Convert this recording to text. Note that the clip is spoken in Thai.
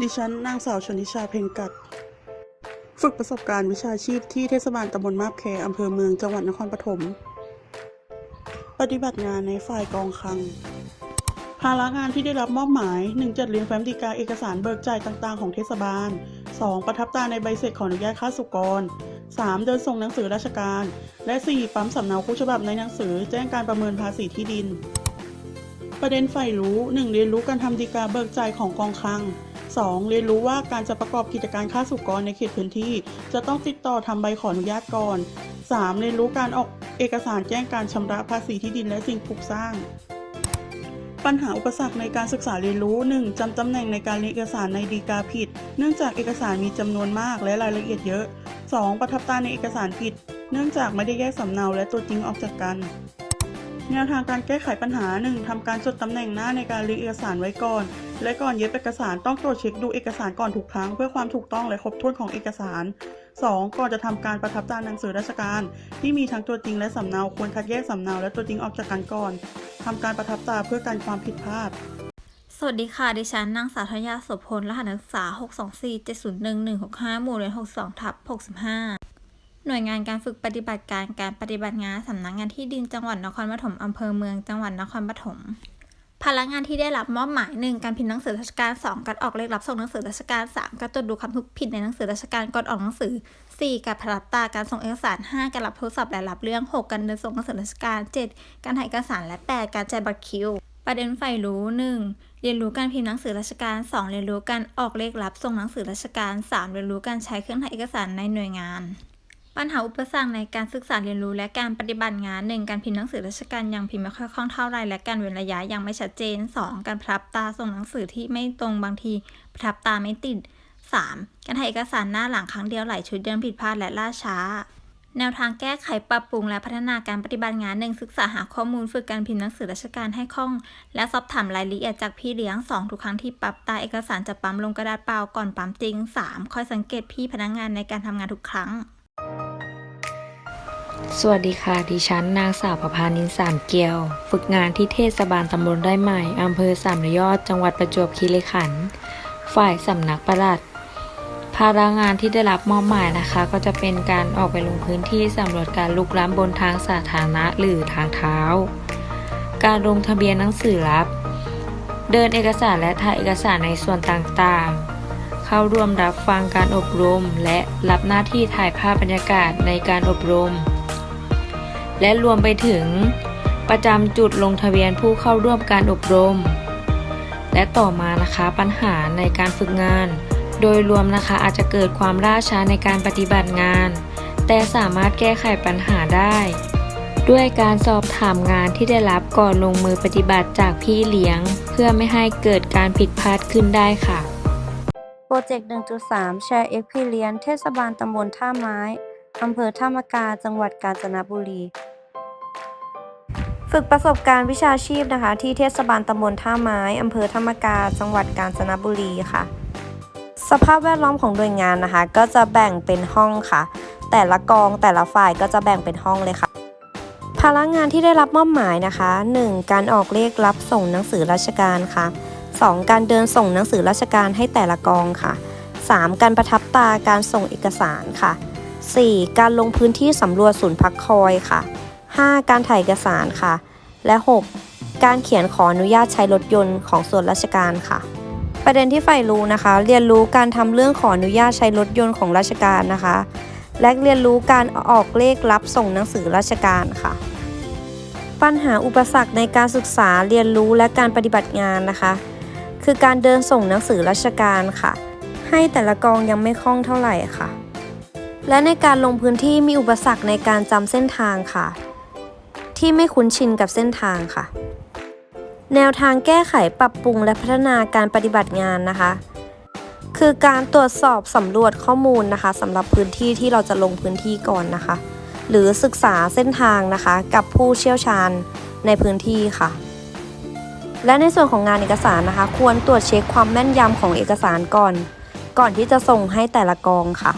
ดิฉันนางสาวชนิชาเพ็งกัด ฝึกประสบการณ์วิชาชีพที่เทศบาลตำบลมาบแคอำเภอเมืองจังหวัดนครปฐม ปฏิบัติงานในฝ่ายกองคลัง ภาระงานที่ได้รับมอบหมาย 1. จัดเรียงแฟ้มดีกาเอกสารเบิกจ่ายต่าง ๆ ของเทศบาล 2. ประทับตราในใบเสร็จขออนุญาตค่าสุกร 3. เดินส่งหนังสือราชการ และ 4. ปั๊มสำเนาคู่ฉบับในหนังสือแจ้งการประเมินภาษีที่ดิน ประเด็นใฝ่รู้ 1. เรียนรู้การทำดีกาเบิกจ่ายของกองคลัง 2. เรียนรู้ว่าการจะประกอบกิจการค้าสุกรในเขตพื้นที่ จะต้องติดต่อทำใบขออนุญาตก่อน 3. เรียนรู้การออกเอกสารแจ้งการชำระภาษีที่ดินและสิ่งปลูกสร้าง ปัญหาอุปสรรคในการศึกษาเรียนรู้ 1. จำตำแหน่งในการเรียนเอกสารในดีกาผิด เนื่องจากเอกสารมีจำนวนมากและรายละเอียดเยอะ 2. ประทับตาในเอกสารผิด เนื่องจากไม่ได้แยกสำเนาและตัวจริงออกจากกัน แนวทางการแก้ไขปัญหา 1. ทำการจดตำแหน่งหน้าในการรีเอกสารไว้ก่อน และก่อนเย็บเอกสารต้องตรวจเช็คดูเอกสารก่อนทุกครั้ง เพื่อความถูกต้องและครบถ้วนของเอกสาร 2. ก่อนจะทำการประทับตราหนังสือราชการ ที่มีทั้งตัวจริงและสำเนาควรคัดแยกสำเนาและตัวจริงออกจากกันก่อนทำการประทับตราเพื่อกันความผิดพลาดสวัสดีค่ะ ดิฉันนางสาวธัญญาโสพล รหัสนักศึกษา 624-701-165 หมู่เรียน 62 ทับ65 หน่วยงานการฝึกปฏิบัติการการปฏิบัติงานสำนักงานที่ดินจังหวัดนครปฐมอำเภอเมืองจังหวัดนครปฐมภาระงานที่ได้รับมอบหมาย 1. การพิมพ์หนังสือราชการ 2. การออกเลขรับส่งหนังสือราชการ 3. การตรวจดูคำถูกผิดในหนังสือราชการก่อนออกหนังสือ 4. การประทับตาการส่งเอกสาร 5. การรับโทรศัพท์และรับเรื่อง 6. การเดินส่งหนังสือราชการ 7. การถ่ายเอกสารและ 8. การแจกบัตรคิว ประเด็นใฝ่รู้ 1. เรียนรู้การพิมพ์หนังสือราชการ 2. เรียนรู้การออกเลขรับส่งหนังสือราชการ 3. เรียนรู้การใช้เครื่องถ่ายเอกสารในหน่วยงาน ปัญหาอุปสรรคในการศึกษาเรียนรู้และการปฏิบัติงาน 1. การพิมพ์หนังสือราชการยังพิมพ์ไม่ค่อยคล่องเท่าไรและการเว้นระยะยังไม่ชัดเจน 2. การประทับตาส่งหนังสือที่ไม่ตรงบางทีประทับตาไม่ติด 3. การถ่ายเอกสารหน้าหลังครั้งเดียวหลายชุดยังผิดพลาดและล่าช้า แนวทางแก้ไขปรับปรุงและพัฒนาการปฏิบัติงานหนึ่งศึกษาหาข้อมูลฝึกการพิมพ์หนังสือราชการให้คล่อง และสอบถามรายละเอียดจากพี่เลี้ยง 2 ทุกครั้งที่ปรับตาเอกสารจะปั๊มลงกระดาษเปล่าก่อนปั๊มจริง 3. คอยสังเกตพี่พนักงานในการทำงานทุกครั้ง สวัสดีค่ะ ดิฉันนางสาวประพานินสามเกียว ฝึกงานที่เทศบาลตำบลได้ใหม่ อำเภอสามระยอด จังหวัดประจวบคีรีขันธ์ ฝ่ายสำนักปลัด ภาระงานที่ได้รับมอบหมายนะคะ ก็จะเป็นการออกไปลงพื้นที่สำรวจการลุกล้ำบนทางสาธารณะหรือทางเท้า การลงทะเบียนหนังสือรับ เดินเอกสารและถ่ายเอกสารในส่วนต่างๆเข้าร่วมรับฟังการอบรม และรับหน้าที่ถ่ายภาพบรรยากาศในการอบรม และรวมไปถึง ประจำจุดลงทะเบียนผู้เข้าร่วมการอบรม และต่อมานะคะปัญหาในการฝึกงาน โดยรวมนะคะอาจจะเกิดความล่าช้าในการปฏิบัติงาน แต่สามารถแก้ไขปัญหาได้ ด้วยการสอบถามงานที่ได้รับก่อนลงมือปฏิบัติจากพี่เลี้ยง เพื่อไม่ให้เกิดการผิดพลาดขึ้นได้ค่ะโปรเจกต์ 1.3 Share Experience เทศบาลตำบลท่าไม้อำเภอท่ามกา จังหวัดกาญจนบุรี ฝึกประสบการณ์วิชาชีพนะคะ ที่เทศบาลตำบลท่าไม้อำเภอท่ามกา จังหวัดกาญจนบุรีค่ะ สภาพแวดล้อมของหน่วยงานนะคะ ก็จะแบ่งเป็นห้องค่ะ แต่ละกองแต่ละฝ่ายก็จะแบ่งเป็นห้องเลยค่ะ ภาระงานที่ได้รับมอบหมายนะคะ 1. การออกเลขรับส่งหนังสือราชการค่ะ 2. การเดินส่งหนังสือราชการให้แต่ละกองค่ะ 3. การประทับตาการส่งเอกสารค่ะ 4. การลงพื้นที่สำรวจศูนย์พักคอยค่ะ 5. การถ่ายเอกสารค่ะ และ 6. การเขียนขออนุญาตใช้รถยนต์ของส่วนราชการค่ะ ประเด็นที่ใฝ่รู้นะคะ เรียนรู้การทำเรื่องขออนุญาตใช้รถยนต์ของราชการนะคะ และเรียนรู้การออกเลขรับส่งหนังสือราชการค่ะ ปัญหาอุปสรรคในการศึกษาเรียนรู้และการปฏิบัติงานนะคะ คือการเดินส่งหนังสือราชการค่ะ ให้แต่ละกองยังไม่คล่องเท่าไหร่ค่ะและในการลงพื้นที่มีอุปสรรคในการจำเส้นทางค่ะ ที่ไม่คุ้นชินกับเส้นทางค่ะ แนวทางแก้ไขปรับปรุงและพัฒนาการปฏิบัติงานนะคะ คือการตรวจสอบสำรวจข้อมูลนะคะสำหรับพื้นที่ที่เราจะลงพื้นที่ก่อนนะคะ หรือศึกษาเส้นทางนะคะ กับผู้เชี่ยวชาญในพื้นที่ค่ะ และในส่วนของงานเอกสารนะคะ ควรตรวจเช็คความแม่นยำของเอกสารก่อน ก่อนที่จะส่งให้แต่ละกองค่ะ